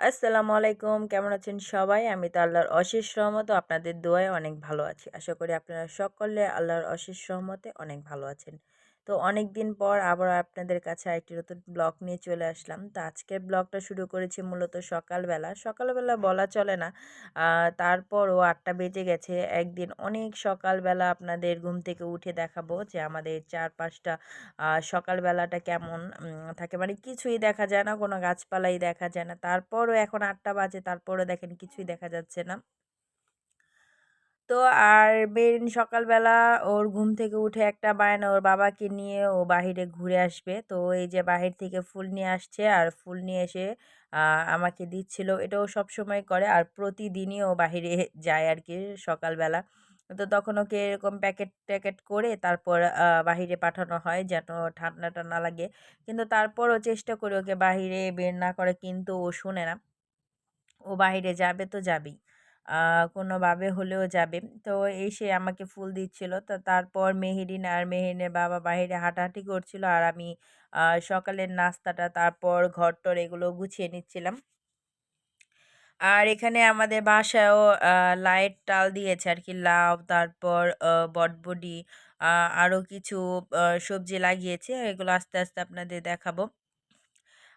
আসসালামু আলাইকুম। কেমন আছেন সবাই? আমি তো আল্লাহর অশেষ সহমত আপনাদের দোয়ায় অনেক ভালো আছি। আশা করি আপনারা সকলে আল্লাহর অশেষ সহমতে অনেক ভালো আছেন। তো অনেক দিন পর আবার আপনাদের কাছে আরেকটি নতুন ব্লগ নিয়ে চলে আসলাম। তো আজকের ব্লগটা শুরু করেছি মূলত সকালবেলা। সকালবেলা বলা চলে না তারপরও আটটা বেজে গেছে। একদিন অনেক সকালবেলা আপনাদের ঘুম থেকে উঠে দেখাবো যে আমাদের চার পাঁচটা সকালবেলাটা কেমন থাকে। মানে কিছুই দেখা যায় না, কোনো গাছপালাই দেখা যায় না। তারপরও এখন আটটা বাজে, তারপরও দেখেন কিছুই দেখা যাচ্ছে না। তো আর বেরিন সকালবেলা ওর ঘুম থেকে উঠে একটা বায়না ওর বাবাকে নিয়ে ও বাহিরে ঘুরে আসবে। তো এই যে বাহির থেকে ফুল নিয়ে আসছে আর ফুল নিয়ে এসে আমাকে দিচ্ছিল। এটাও সব সময় করে আর প্রতিদিনই ও বাহিরে যায় আর কি সকালবেলা। তো তখন ওকে এরকম প্যাকেট ট্যাকেট করে তারপর বাহিরে পাঠানো হয় যেন ঠান্ডাটা না লাগে। কিন্তু তারপরও চেষ্টা করি ওকে বাহিরে বের না করে, কিন্তু ও শোনে না। ও বাহিরে যাবে তো যাবেই। কোনোভাবে হলেও যাবে। তো এসে আমাকে ফুল দিচ্ছিল। তো তারপর মেহেরিন আর মেহেরিনের বাবা বাইরে হাঁটাহাঁটি করছিল আর আমি সকালের নাস্তাটা, তারপর ঘরটর এগুলো গুছিয়ে নিচ্ছিলাম। আর এখানে আমাদের বাসায়ও লাইট টাল দিয়েছে আর কি লাউ, তারপর বটবডি আরও কিছু সবজি লাগিয়েছে। এগুলো আস্তে আস্তে আপনাদের দেখাবো।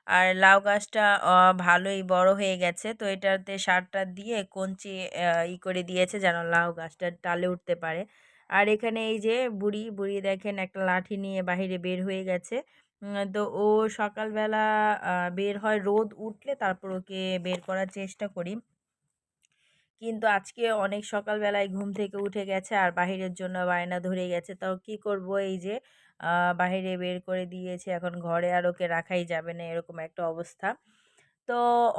আর লাউ গাছটা ভালোই বড় হয়ে গেছে। তো এটাতে সারটা দিয়ে কঞ্চি ই করে দিয়েছে যেন লাউ গাছটা ডালে উঠতে পারে। আর এখানে এই যে বুড়ি বুড়ি দেখেন একটা লাঠি নিয়ে বাহিরে বের হয়ে গেছে। তো ও সকালবেলা বের হয়, রোদ উঠলে তারপর ওকে বের করার চেষ্টা করি। কিন্তু আজকে অনেক সকালবেলায় ঘুম থেকে উঠে গেছে আর বাহিরের জন্য বায়না ধরে গেছে। তাও কি করব? এই যে বাহিরে বের করে দিয়েছে। এখন ঘরে আর ওকে রাখাই যাবে না, এরকম একটা অবস্থা। তো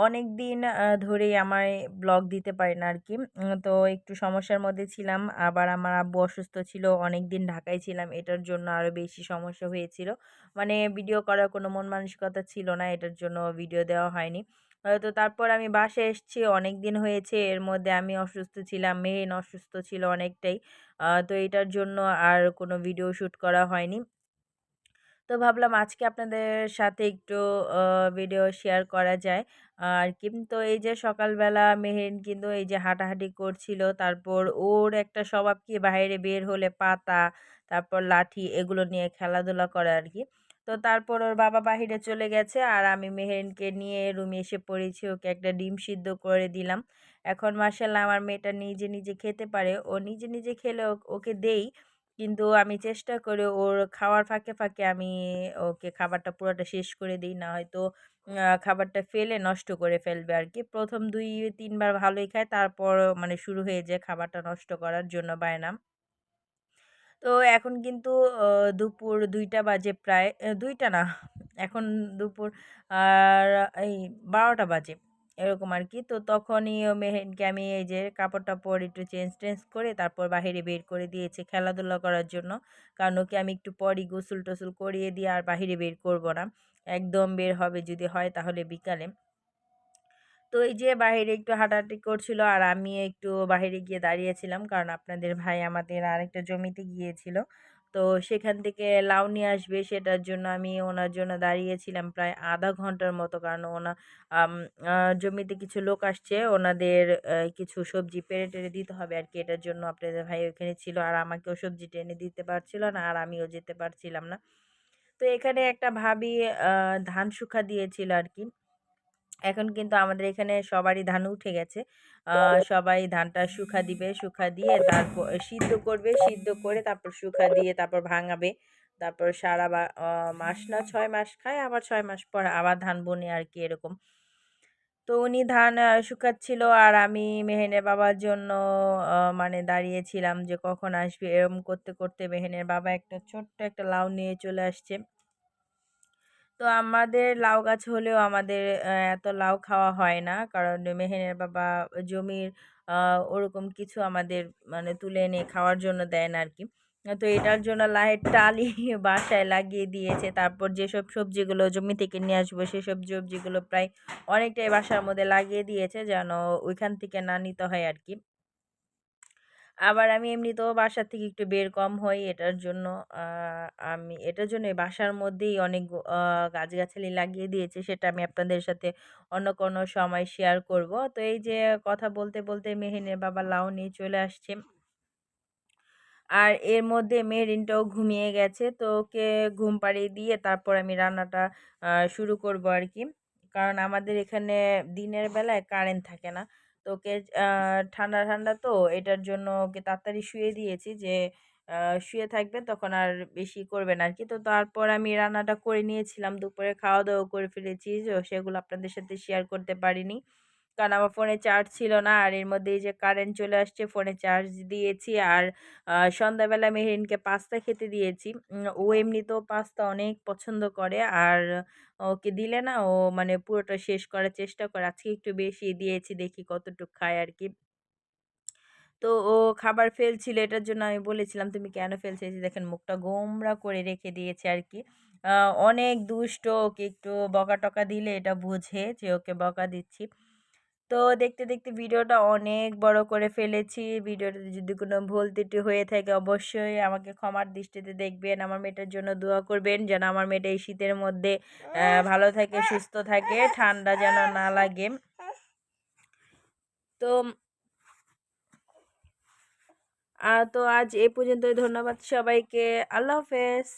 অনেক দিন ধরেই আমার ব্লগ দিতে পারি না আর কি তো একটু সমস্যার মধ্যে ছিলাম। আবার আমার আব্বু অসুস্থ ছিল অনেক দিন ঢাকায় ছিলাম। এটার জন্য আরও বেশি সমস্যা হয়েছিল। মানে ভিডিও করার কোনো মন মানসিকতা ছিল না, এটার জন্য ভিডিও দেওয়া হয়নি। তো তারপর আমি বাসায় এসেছি অনেক দিন হয়েছে। এর মধ্যে আমি অসুস্থ ছিলাম মেহেন অসুস্থ ছিল অনেকটাই। তো এটার জন্য আর কোনো ভিডিও শ্যুট করা হয়নি। তো ভাবলাম আজকে আপনাদের সাথে একটু ভিডিও শেয়ার করা যায়। আর কিন্তু এই যে সকালবেলা মেহেরিন কিন্তু এই যে হাঁটাহাঁটি করছিল, তারপর ওর একটা স্বভাব কি? বাইরে বের হলে পাতা, তারপর লাঠি এগুলো নিয়ে খেলাধুলা করে আর কি তো তারপর ওর বাবা বাহিরে চলে গেছে আর আমি মেহেরিনকে নিয়ে রুমে এসে পড়েছি, ওকে একটা ডিম সিদ্ধ করে দিলাম। এখন মার্শাল্লাহ আমার মেয়েটা নিজে নিজে খেতে পারে। ও নিজে নিজে খেলে ওকে দেই। কিন্তু আমি চেষ্টা করে ওর খাওয়ার ফাঁকে ফাঁকে আমি ওকে খাবারটা পুরোটা শেষ করে দিই না হয়তো খাবারটা ফেলে নষ্ট করে ফেলবে আর কি প্রথম দুই, তিনবার ভালোই খায় তারপর মানে শুরু হয়ে যায় খাবারটা নষ্ট করার জন্য বায়না তো এখন কিন্তু দুপুর দুইটা বাজে প্রায় দুইটা না, এখন দুপুর আর এই বারোটা বাজে। এরকম আর কি তো তখনই মেহেনকে আমি এই যে কাপড় টাপড় একটু চেঞ্জ টেঞ্জ করে তারপর বাহিরে বের করে দিয়েছি খেলাধুলা করার জন্য। কারণ ওকে আমি একটু পরই গোসল টোসল করিয়ে দিয়ে আর বাহিরে বের করব না। একদম বের হবে যদি হয় তাহলে বিকালে। তো এই যে বাহিরে একটু হাঁটাহাঁটি করছিল আর আমি একটু বাহিরে গিয়ে দাঁড়িয়েছিলাম। কারণ আপনাদের ভাই আমাদের আরেকটা জমিতে গিয়েছিল। তো সেখান থেকে লাউ নিয়ে আসবে, সেটার জন্য আমি ওনার জন্য দাঁড়িয়েছিলাম প্রায় আধা ঘণ্টার মতো। কারণ ওনা জমিতে কিছু লোক আসছে, ওনাদের কিছু সবজি পেরে টেরে দিতে হবে আর কি এটার জন্য আপনাদের ভাই ওখানে ছিল আর আমাকেও সবজি টেনে দিতে পারছিল না আর আমিও যেতে পারছিলাম না। তো এখানে একটা ভাবি ধান শুকা দিয়েছিল আর কি এখন কিন্তু আমাদের এখানে সবারই ধান উঠে গেছে। সবাই ধানটা শুকা দিবে শুকা দিয়ে তারপর সিদ্ধ করবে, সিদ্ধ করে তারপর শুকা দিয়ে তারপর ভাঙাবে। তারপর সারা মাস না, ছয় মাস খায়, আবার ছয় মাস পর আবার ধান বনে আর কি এরকম। তো উনি ধান শুকাচ্ছিল আর আমি মেহেনের বাবার জন্য মানে দাঁড়িয়েছিলাম যে কখন আসবে। এরম করতে করতে মেহেনের বাবা একটা ছোট্ট একটা লাউ নিয়ে চলে আসছে। তো আমাদের লাউ গাছ হলেও আমাদের এত লাউ খাওয়া হয় না। কারণ মেহেনের বাবা জমির ওরকম কিছু আমাদের মানে তুলে এনে খাওয়ার জন্য দেয় না আর কি তো এটার জন্য লাহের টালি বাসায় লাগিয়ে দিয়েছে। তারপর যেসব সবজিগুলো জমি থেকে নিয়ে আসব, সেসব সবজিগুলো প্রায় অনেকটাই বাসার মধ্যে লাগিয়ে দিয়েছে যেন ওইখান থেকে না নিতে হয় আর কি আবার আমি এমনিতেও বাসার থেকে একটু বের কম হই এটার জন্য। আমি এটার জন্য বাসার মধ্যেই অনেক গাছগাছালি লাগিয়ে দিয়েছি, সেটা আমি আপনাদের সাথে অন্য কোনো সময় শেয়ার করব। তো এই যে কথা বলতে বলতে মেহিনের বাবা লাউ নিয়ে চলে আসছে। আর এর মধ্যে মেহরিনটাও ঘুমিয়ে গেছে, তো ওকে ঘুম পাড়িয়ে দিয়ে তারপর আমি রান্নাটা শুরু করব আর কি কারণ আমাদের এখানে দিনের বেলায় কারেন্ট থাকে না। তো ওকে ঠান্ডা ঠান্ডা তো এটার জন্য ওকে তাড়াতাড়ি শুয়ে দিয়েছি যে শুয়ে থাকবে তখন আর বেশি করবেন আর কি তো তারপর আমি রান্নাটা করে নিয়েছিলাম, দুপুরে খাওয়া দাওয়া করে ফেলেছি সেগুলো আপনাদের সাথে শেয়ার করতে পারিনি। কারণ আমার ফোনে চার্জ ছিল না। আর এর মধ্যে এই যে কারেন্ট চলে আসছে, ফোনে চার্জ দিয়েছি। আর সন্ধ্যাবেলা মেহরিনকে পাস্তা খেতে দিয়েছি। ও এমনিতেও পাস্তা অনেক পছন্দ করে। আর ওকে দিলে না, ও মানে পুরোটা শেষ করার চেষ্টা করে। আজকে একটু বেশি দিয়েছি, দেখি কতটুকু খায় আর কি। তো ও খাবার ফেলছিল, এটার জন্য আমি বলেছিলাম, তুমি কেন ফেলছো? দেখেন, মুখটা গোমরা করে রেখে দিয়েছে আর কি। অনেক দুষ্ট, ওকে একটু বকা টকা দিলে এটা বুঝে যে ওকে বকা দিচ্ছি। তো দেখতে দেখতে ভিডিওটা অনেক বড় করে ফেলেছি। ভিডিওতে যদি কোনো ভুল ত্রুটি হয়ে থাকে অবশ্যই আমাকে ক্ষমার দৃষ্টিতে দেখবেন। আমার মেয়েটার জন্য দোয়া করবেন যেন আমার মেয়েটা এই শীতের মধ্যে ভালো থাকে, সুস্থ থাকে, ঠান্ডা যেন না লাগে। তো তো আজ এ পর্যন্তই। ধন্যবাদ সবাইকে। আল্লাহ হাফেজ।